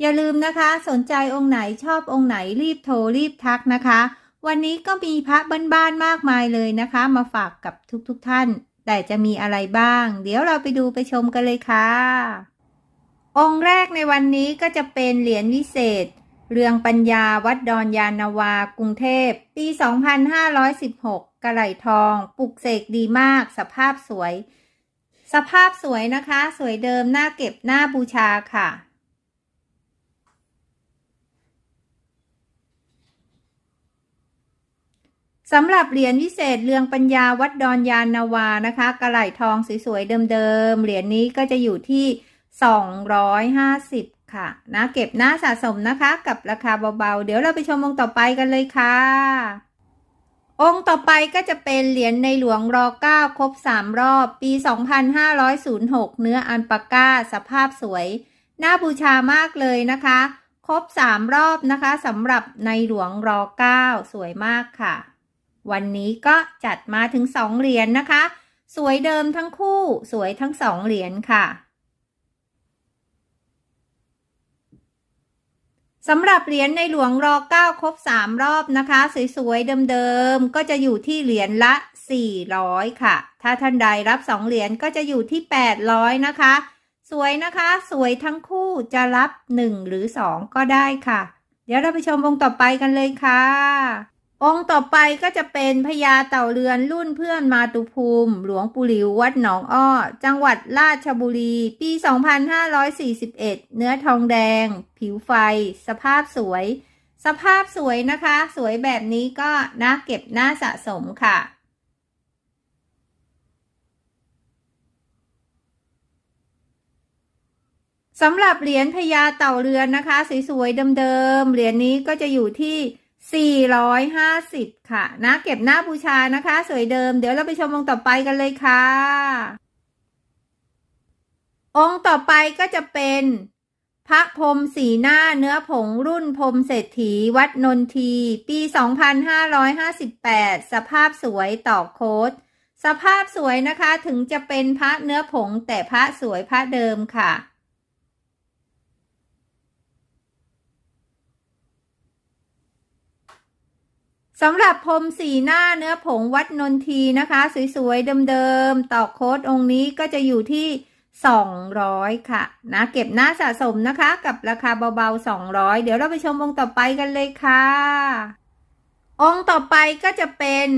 อย่าลืมนะคะสนใจองค์ไหนชอบองค์ไหนรีบโทรรีบทักนะคะ วันนี้ก็มีพระบ้านๆมากมายเลยนะคะ มาฝากกับทุกๆทท่าน แต่จะมีอะไรบ้าง เดี๋ยวเราไปดูไปชมกันเลยค่ะ องค์แรกในวันนี้ก็จะเป็นเหรียญวิเศษ เรืองปัญญาวัดดอนยานนาวากรุงเทพ ปี 2516 กระไหลทอง ปลุกเสกดีมาก สภาพสวย สภาพสวยนะคะ สวยเดิมน่าเก็บหน้าบูชาค่ะ สำหรับเหรียญวิเศษเรืองปัญญาวัดดอนยานนาวานะคะ กระไหล่ทองสวยๆเดิมๆ เหรียญนี้ก็จะอยู่ที่ 250 ค่ะ นะเก็บหน้าสะสมนะคะ กับราคาเบาๆ เดี๋ยวเราไปชมองค์ต่อไปกันเลยค่ะ องค์ต่อไปก็จะเป็นเหรียญในหลวงรอ9ครบ 3 รอบ ปี 2506 เนื้ออันปาก้า สภาพสวย น่าบูชามากเลยนะคะ ครบ 3 รอบนะคะสำหรับในหลวงรอ9สวยมากค่ะ วันนี้ก็จัดมาถึง2เหรียญนนะคะ สวยเดิมทั้งคู่ สวยทั้ง2เหรียญค่ะสำหรับเหรียญในหลวงรอ9ครบ 3 รอบนะคะ สวยๆเดิมๆก็จะอยู่ที่เหรียญละ 400 ค่ะ ถ้าท่านใดรับ 2 เหรียญก็จะอยู่ที่ 800 นะคะ สวยนะคะ สวยทั้งคู่จะรับ 1 หรือ 2 ก็ได้ค่ะ เดี๋ยวเราไปชมองค์ต่อไปกันเลยค่ะ องค์ต่อไปก็จะเป็นพญาเต่าเรือนรุ่นเพื่อนมาตุภูมิ หลวงปู่หลิววัดหนองอ้อ จังหวัดราชบุรี ปี 2541 เนื้อทองแดง ผิวไฟ สภาพสวย สภาพสวยนะคะ สวยแบบนี้ก็น่าเก็บน่าสะสมค่ะสำหรับเหรียญพญาเต่าเรือนนะคะ สวยๆเดิมๆเหรียญนี้ก็จะอยู่ที่ 450 ค่ะ นะ เก็บหน้าบูชานะคะ สวยเดิม เดี๋ยวเราไปชมองค์ต่อไปกันเลยค่ะ องค์ต่อไปก็จะเป็น พระพรมสีหน้าเนื้อผงรุ่นพรมเศรษฐีวัดนนที ปี 2558 สภาพสวยต่อโค้ดสภาพสวยนะคะถึงจะเป็นพระเนื้อผงแต่พระสวยพระเดิมค่ะ สำหรับพรมสีหน้าเนื้อผงวัดนนทีนะคะ สวยๆเดิมๆต่อโค้ดองค์นี้ก็จะอยู่ที่ 200 ค่ะนะเก็บหน้าสะสมนะคะ กับราคาเบาๆ 200 เดี๋ยวเราไปชมองค์ต่อไปกันเลยค่ะ องค์ต่อไปก็จะเป็น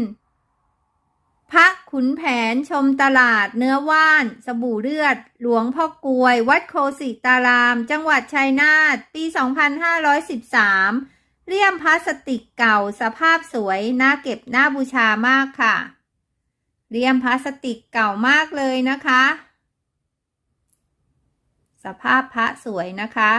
พระขุนแผนชมตลาดเนื้อว่าน สบู่เลือด หลวงพ่อกลวย วัดโคสิตาราม จังหวัดชัยนาทปี 2513 เลี่ยมพลาสติกเก่าสภาพสวยน่าเก็บน่าบูชามากค่ะ เลี่ยมพลาสติกเก่ามากเลยนะคะ สภาพพระสวยนะคะ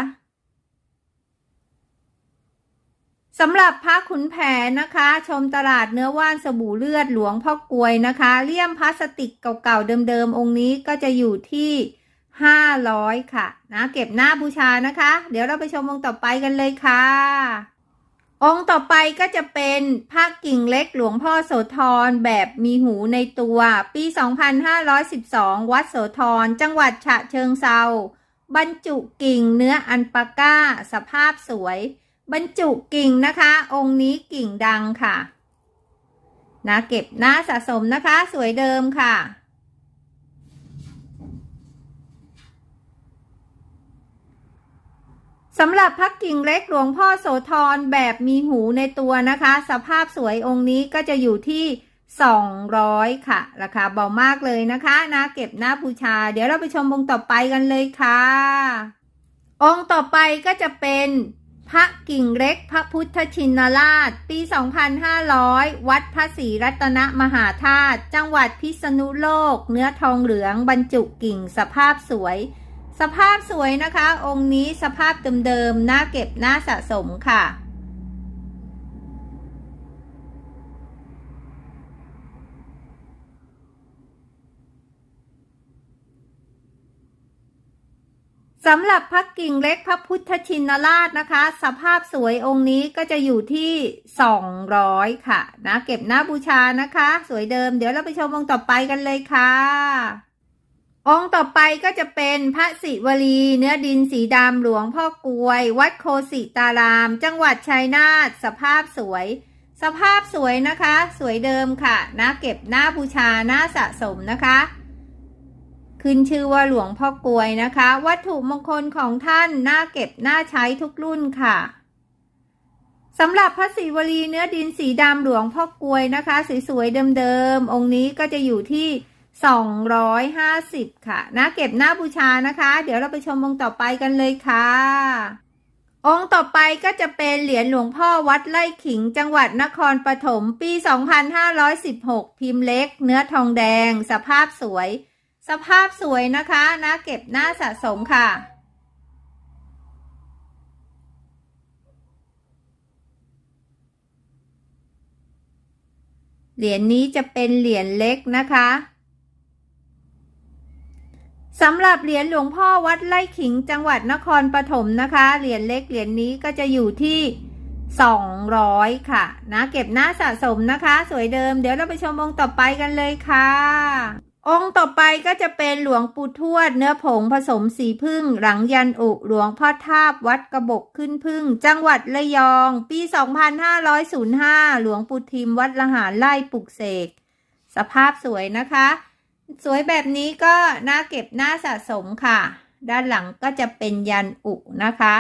สำหรับพระขุนแผนนะคะ ชมตลาดเนื้อว่านสบู่เลือดหลวงพ่อกลวยนะคะ เลี่ยมพลาสติกเก่าๆเดิมๆ องค์นี้ก็จะอยู่ที่500ค่ะ นะ เก็บหน้าบูชานะคะ เดี๋ยวเราไปชมองค์ต่อไปกันเลยค่ะ องค์ต่อไปก็จะเป็นพระกิ่งเล็กหลวงพ่อโสธรแบบมีหูในตัว ปี 2512 วัดโสธรจังหวัดฉะเชิงเซาบรรจุกิ่งเนื้ออันปาก้า สภาพสวย บรรจุกิ่งนะคะ องค์นี้กิ่งดังค่ะนะเก็บหน้าสะสมนะคะ สวยเดิมค่ะ สำหรับพักกิ่งเล็กหลวงพ่อโสธรแบบมีหูในตัวนะคะ สภาพสวยองค์นี้ก็จะอยู่ที่ 200 ค่ะ ราคาเบามากเลยนะคะนะเก็บหน้าบูชา เดี๋ยวเราไปชมองค์ต่อไปกันเลยค่ะ องค์ต่อไปก็จะเป็นพระกิ่งเล็กพระพุทธชินราช ปี 2500 วัดพระศรีรัตนมหาธาตุจังหวัดพิษณุโลก เนื้อทองเหลืองบรรจุกิ่งสภาพสวย สภาพสวยนะคะ องค์นี้สภาพเดิมๆน่าเก็บน่าสะสมค่ะ สำหรับพระกิ่งเล็กพระพุทธชินราชนะคะ สภาพสวยองค์นี้ก็จะอยู่ที่ 200 ค่ะนะเก็บหน้าบูชานะคะ สวยเดิมเดี๋ยวเราไปชมองค์ต่อไปกันเลยค่ะ องค์ต่อไปก็จะเป็นพระศิวลี เนื้อดินสีดำหลวงพ่อกลวย วัดโคสิตาราม จังหวัดชัยนาทสภาพสวย สภาพสวยนะคะ สวยเดิมค่ะนะเก็บหน้าบูชาหน้าสะสมนะคะ ขึ้นชื่อว่าหลวงพ่อกลวยนะคะ วัตถุมงคลของท่านน่าเก็บน่าใช้ทุกรุ่นค่ะสำหรับพระศิวลีเนื้อดินสีดำหลวงพ่อกลวยนะคะ สวยๆเดิมๆองค์นี้ก็จะอยู่ที่ 250 ค่ะนะเก็บหน้าบูชานะคะ เดี๋ยวเราไปชมองค์ต่อไปกันเลยค่ะ องค์ต่อไปก็จะเป็นเหรียญหลวงพ่อวัดไร่ขิงจังหวัดนครปฐมปี 2516 พิมพ์เล็ก เนื้อทองแดง สภาพสวย สภาพสวยนะคะนะเก็บหน้าสะสมค่ะเหรียญนี้จะเป็นเหรียญเล็กนะคะ สำหรับเหรียญหลวงพ่อวัดไร่ขิงจังหวัดนครปฐมนะคะ เหรียญเล็กเหรียญนี้ก็จะอยู่ที่ 200 ค่ะ นะเก็บหน้าสะสมนะคะ สวยเดิมเดี๋ยวเราไปชมองค์ต่อไปกันเลยค่ะ องค์ต่อไปก็จะเป็นหลวงปู่ทวด เนื้อผงผสมสีพึ่ง หลังยันอุหลวงพ่อทาบวัดกระบกขึ้นพึ่ง จังหวัดระยอง ปี 2505 หลวงปู่ทิมวัดละหารไล่ปลุกเสก สภาพสวยนะคะ สวยแบบนี้ก็น่าเก็บน่าสะสมค่ะ ด้านหลังก็จะเป็นยันอุนะคะ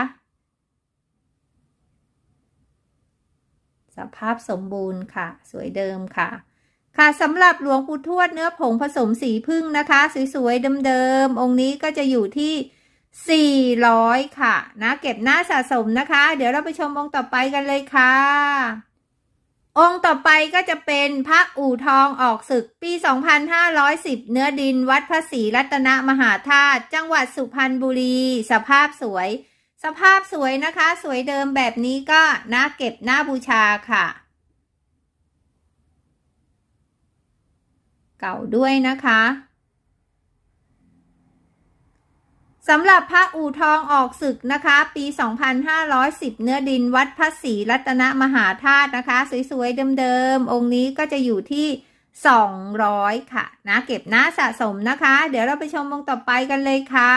สภาพสมบูรณ์ค่ะ สวยเดิมค่ะ ค่ะสำหรับหลวงปู่ทวดเนื้อผงผสมสีพึ่งนะคะ สวยๆเดิมๆองค์นี้ก็จะอยู่ที่400 ค่ะ นะ เก็บหน้าสะสมนะคะ เดี๋ยวเราไปชมองค์ต่อไปกันเลยค่ะ องค์ต่อไปก็จะเป็นพระอู่ทองออกศึกปี 2510 เนื้อดินวัดพระศรีรัตนมหาธาตุจังหวัดสุพรรณบุรี สภาพสวย สภาพสวยนะคะ สวยเดิมแบบนี้ก็น่าเก็บน่าบูชาค่ะ เก่าด้วยนะคะ สำหรับพระอู่ทองออกศึกนะคะ ปี 2510 เนื้อดินวัดพระศรีรัตนมหาธาตุนะคะ สวย ๆ เดิม ๆ องค์นี้ก็จะอยู่ที่ 200 ค่ะ นะ เก็บหน้าสะสมนะคะ เดี๋ยวเราไปชมองค์ต่อไปกันเลยค่ะ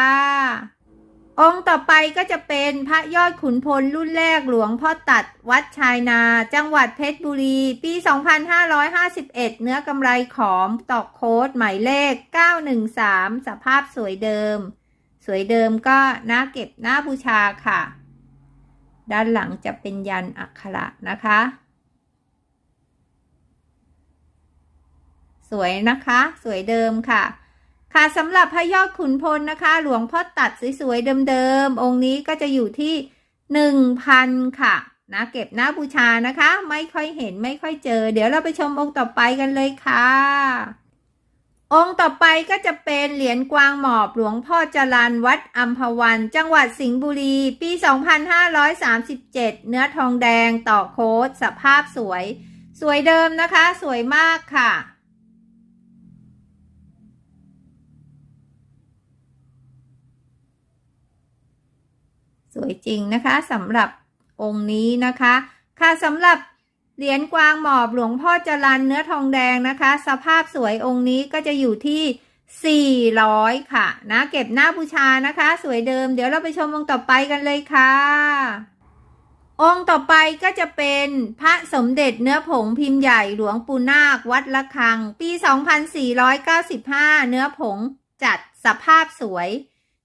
องค์ต่อไปก็จะเป็นพระยอดขุนพลรุ่นแรกหลวงพ่อตัดวัดชายนา จังหวัดเพชรบุรี ปี 2551 เนื้อกำไรขอมตอกโค้ดหมายเลข 913 สภาพสวยเดิม สวยเดิมก็น่าเก็บหน้าบูชาค่ะ ด้านหลังจะเป็นยันอักขระนะคะ สวยนะคะ สวยเดิมค่ะ ค่ะสำหรับพระยอดขุนพลนะคะ หลวงพ่อตัดสวยๆเดิมๆองค์นี้ก็จะอยู่ที่หนึ่งพันค่ะนะเก็บหน้าบูชานะคะ ไม่ค่อยเห็นไม่ค่อยเจอ เดี๋ยวเราไปชมองค์ต่อไปกันเลยค่ะ องค์ต่อไปก็จะเป็นเหรียญกวางหมอบหลวงพ่อจรันวัดอัมพวัน จังหวัดสิงห์บุรี ปี 2537 เนื้อทองแดงต่อโค้ดสภาพสวย สวยเดิมนะคะ สวยมากค่ะ สวยจริงนะคะสำหรับองค์นี้นะคะ ค่ะสำหรับ เหรียญกวางหมอบหลวงพ่อจรันเนื้อทองแดงนะคะ สภาพสวยองค์นี้ก็จะอยู่ที่ 400 ค่ะ นะเก็บหน้าบูชานะคะ สวยเดิม เดี๋ยวเราไปชมองค์ต่อไปกันเลยค่ะ องค์ต่อไปก็จะเป็นพระสมเด็จเนื้อผงพิมพ์ใหญ่หลวงปู่นาควัดละคัง ปี 2495 เนื้อผงจัดสภาพสวย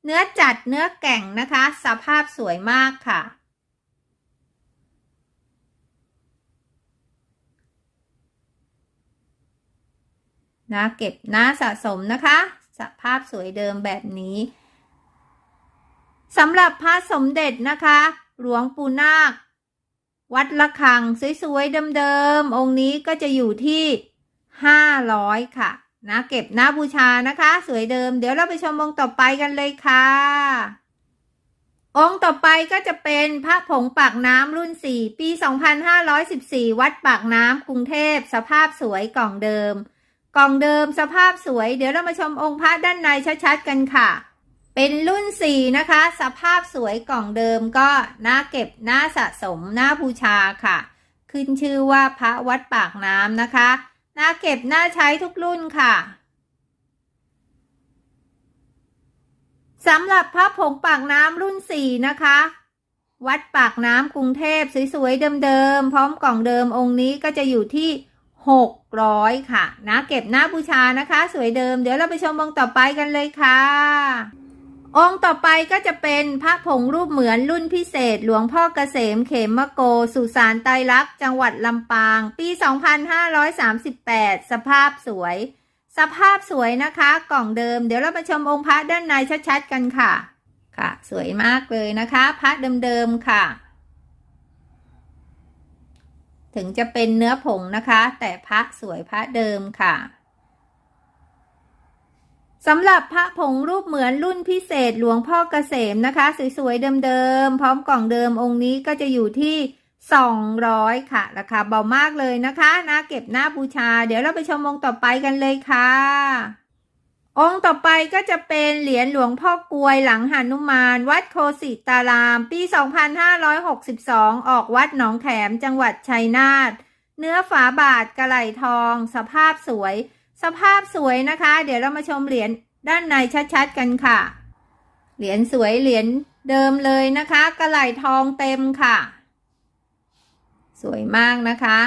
เนื้อจัดเนื้อแก่งนะคะ สภาพสวยมากค่ะ นะเก็บหน้าสะสมนะคะสภาพสวยเดิมแบบนี้สำหรับพระสมเด็จนะคะ หลวงปู่นาค วัดละคังสวยๆเดิมๆองค์นี้ก็จะอยู่ที่ 500 ค่ะ นะเก็บหน้าบูชานะคะ สวยเดิม เดี๋ยวเราไปชมองค์ต่อไปกันเลยค่ะ องค์ต่อไปก็จะเป็นพระผงปากน้ำรุ่น 4 ปี 2514 วัดปากน้ำกรุงเทพ สภาพสวยกล่องเดิม กล่องเดิมสภาพสวย เดี๋ยวเรามาชมองค์พระด้านในชัดๆกันค่ะ เป็นรุ่นสี่นะคะ สภาพสวยกล่องเดิมก็น่าเก็บน่าสะสมน่าบูชาค่ะ ขึ้นชื่อว่าพระวัดปากน้ำนะคะน่าเก็บน่าใช้ทุกรุ่นค่ะสำหรับพระผงปากน้ำรุ่นสี่นะคะ วัดปากน้ำกรุงเทพสวยๆเดิมๆพร้อมกล่องเดิมองค์นี้ก็จะอยู่ที่ หกร้อยค่ะนะเก็บหน้าบูชานะคะ สวยเดิม เดี๋ยวเราไปชมองค์ต่อไปกันเลยค่ะ องค์ต่อไปก็จะเป็นพระผงรูปเหมือนรุ่นพิเศษ หลวงพ่อเกษมเขมโก สุสานไตรลักษณ์จังหวัดลำปาง ปี 2538 สภาพสวย สภาพสวยนะคะ กล่องเดิม เดี๋ยวเราไปชมองค์พระด้านในชัดๆกันค่ะ ค่ะ สวยมากเลยนะคะ พระเดิมๆค่ะ ถึงจะเป็นเนื้อผงนะคะ แต่พระสวยพระเดิมค่ะสำหรับพระผงรูปเหมือนรุ่นพิเศษหลวงพ่อเกษมนะคะ สวยๆเดิมๆพร้อมกล่องเดิมองค์นี้ก็จะอยู่ที่ 200 ค่ะ ราคาเบามากเลยนะคะน่าเก็บหน้าบูชา เดี๋ยวเราไปชมองค์ต่อไปกันเลยค่ะ องค์ต่อไปก็จะเป็นเหรียญหลวงพ่อกลวยหลังหานุมาน วัดโคสิตาราม ปี 2562 ออกวัดหนองแขมจังหวัดชัยนาท เนื้อฝาบาทกระไหลทอง สภาพสวย สภาพสวยนะคะ เดี๋ยวเรามาชมเหรียญด้านในชัดๆกันค่ะ เหรียญสวยเหรียญเดิมเลยนะคะกระไหลทองเต็มค่ะ สวยมากนะคะ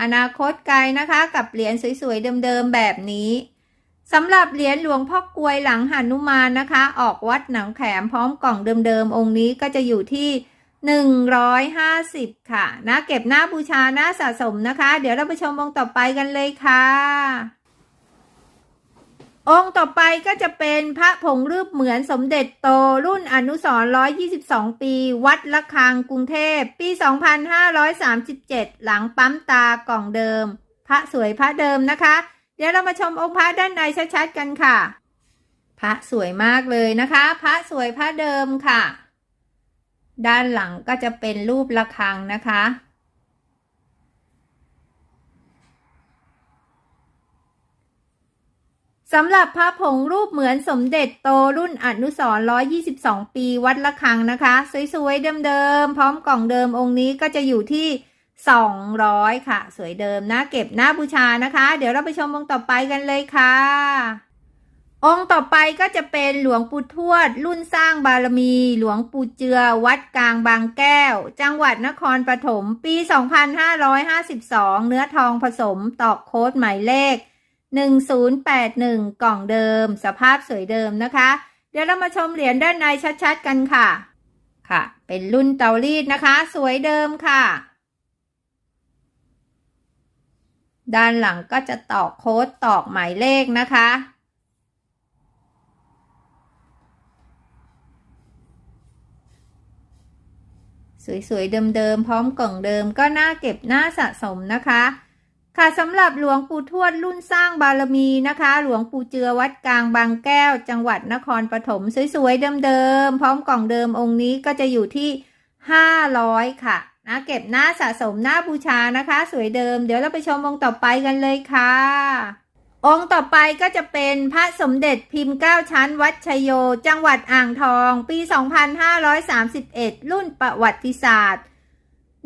อนาคตไกลนะคะ กับเหรียญสวยๆเดิมๆแบบนี้ สำหรับเหรียญหลวงพ่อกลวยหลังหานุมานนะคะ ออกวัดหนังแขมพร้อมกล่องเดิมๆ องค์นี้ก็จะอยู่ที่หนึ่งร้อยห้าสิบค่ะ นะ เก็บหน้าบูชาหน้าสะสมนะคะ เดี๋ยวเราไปชมองค์ต่อไปกันเลยค่ะ องค์ต่อไปก็จะเป็นพระผงรูปเหมือนสมเด็จโตรุ่นอนุสรณ์122ปี วัดละคังกรุงเทพ ปี2537หลังปั๊มตากล่องเดิม พระสวยพระเดิมนะคะ เดี๋ยวเรามาชมองค์พระด้านในชัดๆกันค่ะ พระสวยมากเลยนะคะ พระสวยพระเดิมค่ะ ด้านหลังก็จะเป็นรูประฆังนะคะ สำหรับพระผงรูปเหมือนสมเด็จโตรุ่นอนุสร122 ปีวัดละคังนะคะ สวยๆเดิมๆพร้อมกล่องเดิมองค์นี้ก็จะอยู่ที่ 200 ค่ะ สวยเดิมนะเก็บหน้าบูชานะคะ เดี๋ยวเราไปชมองค์ต่อไปกันเลยค่ะ องค์ต่อไปก็จะเป็นหลวงปู่ทวด รุ่นสร้างบารมี หลวงปู่เจือ วัดกลางบางแก้ว จังหวัดนครปฐมปี 2552 เนื้อทองผสมตอกโค้ดหมายเลข 1081 กล่องเดิม สภาพสวยเดิมนะคะ เดี๋ยวเรามาชมเหรียญด้านในชัดๆกันค่ะ ค่ะ เป็นรุ่นเตารีดนะคะ สวยเดิมค่ะ ด้านหลังก็จะตอกโค้ดตอกหมายเลขนะคะ สวยๆ เดิมๆ พร้อมกล่องเดิมก็น่าเก็บน่าสะสมนะคะ ค่ะสำหรับหลวงปู่ทวดรุ่นสร้างบารมีนะคะ หลวงปู่เจือวัดกลางบางแก้ว จังหวัดนครปฐมสวยๆ เดิมๆ พร้อมกล่องเดิมองค์นี้ก็จะอยู่ที่ 500 ค่ะ นะเก็บหน้าสะสมหน้าบูชานะคะ สวยเดิม เดี๋ยวเราไปชมองค์ต่อไปกันเลยค่ะ องค์ต่อไปก็จะเป็นพระสมเด็จพิมพ์9ชั้นวัดชโย จังหวัดอ่างทอง ปี 2531 รุ่นประวัติศาสตร์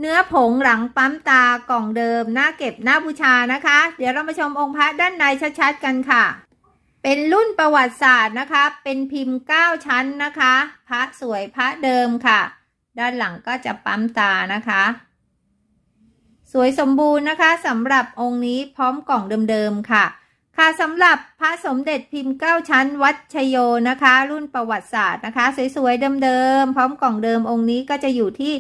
เนื้อผงหลังปั๊มตากล่องเดิม หน้าเก็บหน้าบูชานะคะ เดี๋ยวเรามาชมองค์พระด้านในชัดๆกันค่ะเป็นรุ่นประวัติศาสตร์นะคะ เป็นพิมพ์ 9 ชั้นนะคะ พระสวยพระเดิมค่ะ ด้านหลังก็จะปั๊มตานะคะ สวยสมบูรณ์นะคะสำหรับองค์นี้พร้อมกล่องเดิมๆค่ะ ค่ะสำหรับพระสมเด็จพิมพ์9ชั้นวัดชโยนะคะ รุ่นประวัติศาสตร์นะคะ สวยๆเดิมๆพร้อมกล่องเดิมองค์นี้ก็จะอยู่ที่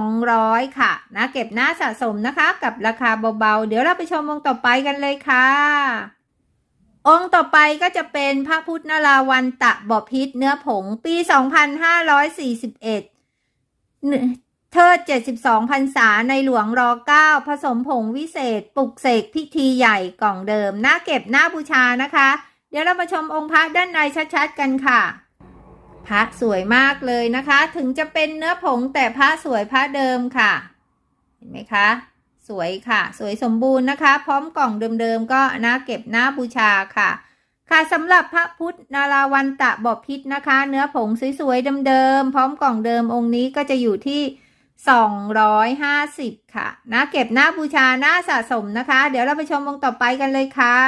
200 ค่ะนะเก็บหน้าสะสมนะคะ กับราคาเบาๆ เดี๋ยวเราไปชมองค์ต่อไปกันเลยค่ะ องค์ต่อไปก็จะเป็นพระพุทธนราวันตะบพิษเนื้อผงปี 2541 เทิด72พรรษาในหลวงร9ผสมผงวิเศษ ปลุกเสกพิธีใหญ่กล่องเดิม หน้าเก็บหน้าบูชานะคะ เดี๋ยวเรามาชมองค์พระด้านในชัดๆกันค่ะ พระสวยมากเลยนะคะ ถึงจะเป็นเนื้อผงแต่พระสวยพระเดิมค่ะ เห็นไหมคะ สวยค่ะ สวยสมบูรณ์นะคะ พร้อมกล่องเดิมๆก็หน่าเก็บหน้าบูชาค่ะ ค่ะสำหรับพระพุทธนาราวันตะบอพิษนะคะ เนื้อผงสวยๆเดิมๆพร้อมกล่องเดิมองค์นี้ก็จะอยู่ที่ 250 ค่ะ นะเก็บหน้าบูชาหน้าสะสมนะคะ เดี๋ยวเราไปชมองค์ต่อไปกันเลยค่ะ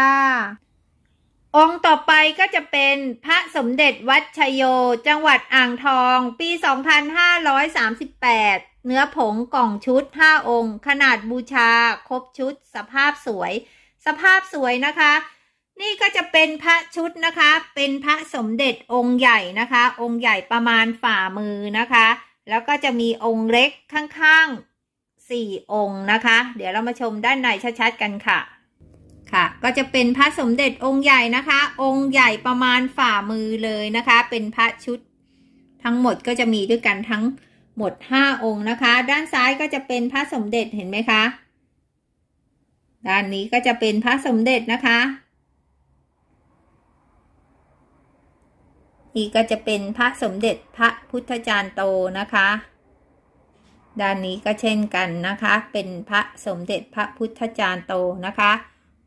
องค์ต่อไปก็จะเป็นพระสมเด็จวัดชยโย จังหวัดอ่างทอง ปี 2538 เนื้อผงกล่องชุด 5 องค์ ขนาดบูชา ครบชุด สภาพสวย สภาพสวยนะคะ นี่ก็จะเป็นพระชุดนะคะ เป็นพระสมเด็จองค์ใหญ่นะคะ องค์ใหญ่ประมาณฝ่ามือนะคะ แล้วก็จะมีองค์เล็กข้างๆสี่องค์นะคะ เดี๋ยวเรามาชมด้านในชัดๆกันค่ะ ค่ะ ก็จะเป็นพระสมเด็จองค์ใหญ่นะคะ องค์ใหญ่ประมาณฝ่ามือเลยนะคะ เป็นพระชุดทั้งหมดก็จะมีด้วยกันทั้งหมดห้าองค์นะคะ ด้านซ้ายก็จะเป็นพระสมเด็จเห็นไหมคะ ด้านนี้ก็จะเป็นพระสมเด็จนะคะ นี่ก็จะเป็นพระสมเด็จพระพุทธจารย์โตนะคะ ด้านนี้ก็เช่นกันนะคะ เป็นพระสมเด็จพระพุทธจารย์โตนะคะ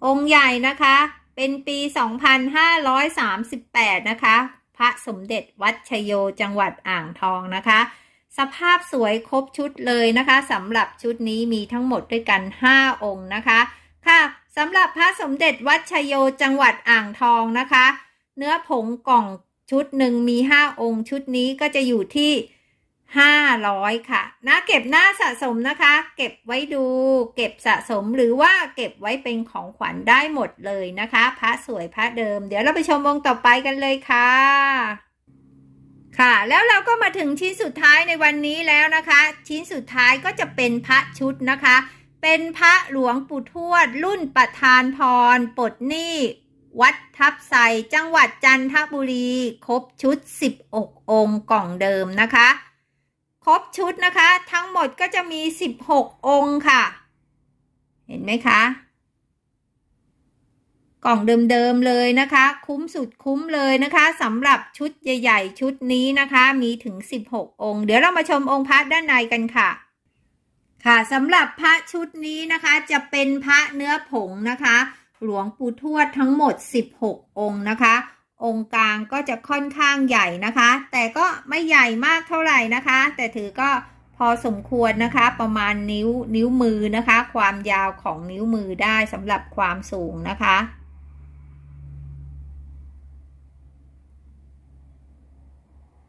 องค์ใหญ่นะคะเป็นปี 2538 นะคะ พระสมเด็จวัดชยโยจังหวัดอ่างทองนะคะ สภาพสวยครบชุดเลยนะคะสำหรับชุดนี้มีทั้งหมดด้วยกัน 5 องค์นะคะ ค่ะสำหรับพระสมเด็จวัดชยโยจังหวัดอ่างทองนะคะ เนื้อผงกล่อง ชุดหนึ่งมี 5 องค์ ชุดนี้ก็จะอยู่ที่ 500 ค่ะนะเก็บหน้าสะสมนะคะ เก็บไว้ดู เก็บสะสมหรือว่าเก็บไว้เป็นของขวัญได้หมดเลยนะคะ พระสวยพระเดิม เดี๋ยวเราไปชมวงค์ต่อไปกันเลยค่ะค่ะแล้วเราก็มาถึงชิ้นสุดท้ายในวันนี้แล้วนะคะ ชิ้นสุดท้ายก็จะเป็นพระชุดนะคะ เป็นพระหลวงปู่ทวด รุ่นประธานพรปลดหนี้ วัดทับไซจังหวัดจันทบุรี ครบชุด 16 องค์กล่องเดิมนะคะ ครบชุดนะคะ ทั้งหมดก็จะมี 16 องค์ค่ะ เห็นไหมคะ กล่องเดิมๆเลยนะคะ คุ้มสุดคุ้มเลยนะคะสำหรับชุดใหญ่ ๆ ชุดนี้นะคะ มีถึง 16 องค์ เดี๋ยวเรามาชมองค์พระด้านในกันค่ะค่ะสำหรับพระชุดนี้นะคะจะเป็นพระเนื้อผงนะคะ หลวงปู่ทวดทั้งหมด 16 องค์นะคะ องค์กลางก็จะค่อนข้างใหญ่นะคะ แต่ก็ไม่ใหญ่มากเท่าไหร่นะคะ แต่ถือก็พอสมควรนะคะประมาณนิ้วนิ้วมือนะคะ ความยาวของนิ้วมือได้สำหรับความสูงนะคะ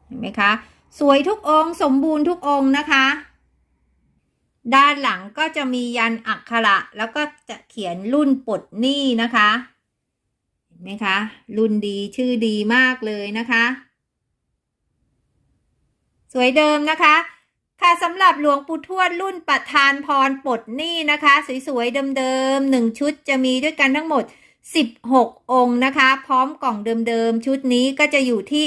เห็นไหมคะ สวยทุกองค์สมบูรณ์ทุกองค์นะคะ ด้านหลังก็จะมียันอักขระ แล้วก็จะเขียนรุ่นปลดหนี้นะคะ เห็นไหมคะ รุ่นดีชื่อดีมากเลยนะคะ สวยเดิมนะคะ ค่ะสำหรับหลวงปู่ทวดรุ่นประธานพรปลดหนี้นะคะ สวยๆเดิมๆหนึ่งชุดจะมีด้วยกันทั้งหมด 16 องค์นะคะ พร้อมกล่องเดิมๆชุดนี้ก็จะอยู่ที่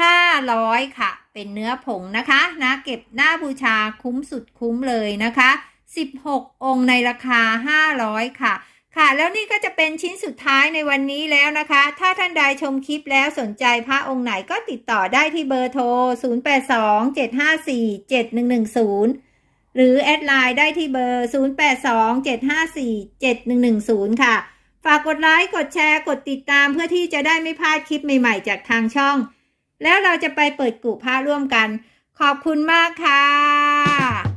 500 ค่ะ เป็นเนื้อผงนะคะนะเก็บหน้าบูชาคุ้มสุดคุ้มเลยนะคะ 16 องค์ในราคา 500 ค่ะค่ะ แล้วนี่ก็จะเป็นชิ้นสุดท้ายในวันนี้แล้วนะคะ ถ้าท่านใดชมคลิปแล้วสนใจพระองค์ไหนก็ติดต่อได้ที่เบอร์โทร 0827547110 หรือแอดไลน์ได้ที่เบอร์ 0827547110 ค่ะ ฝากกดไลค์ กดแชร์ กดติดตามเพื่อที่จะได้ไม่พลาดคลิปใหม่ ๆ จากทางช่อง แล้วเราจะไปเปิดกุผ้าร่วมกัน ขอบคุณมากค่ะ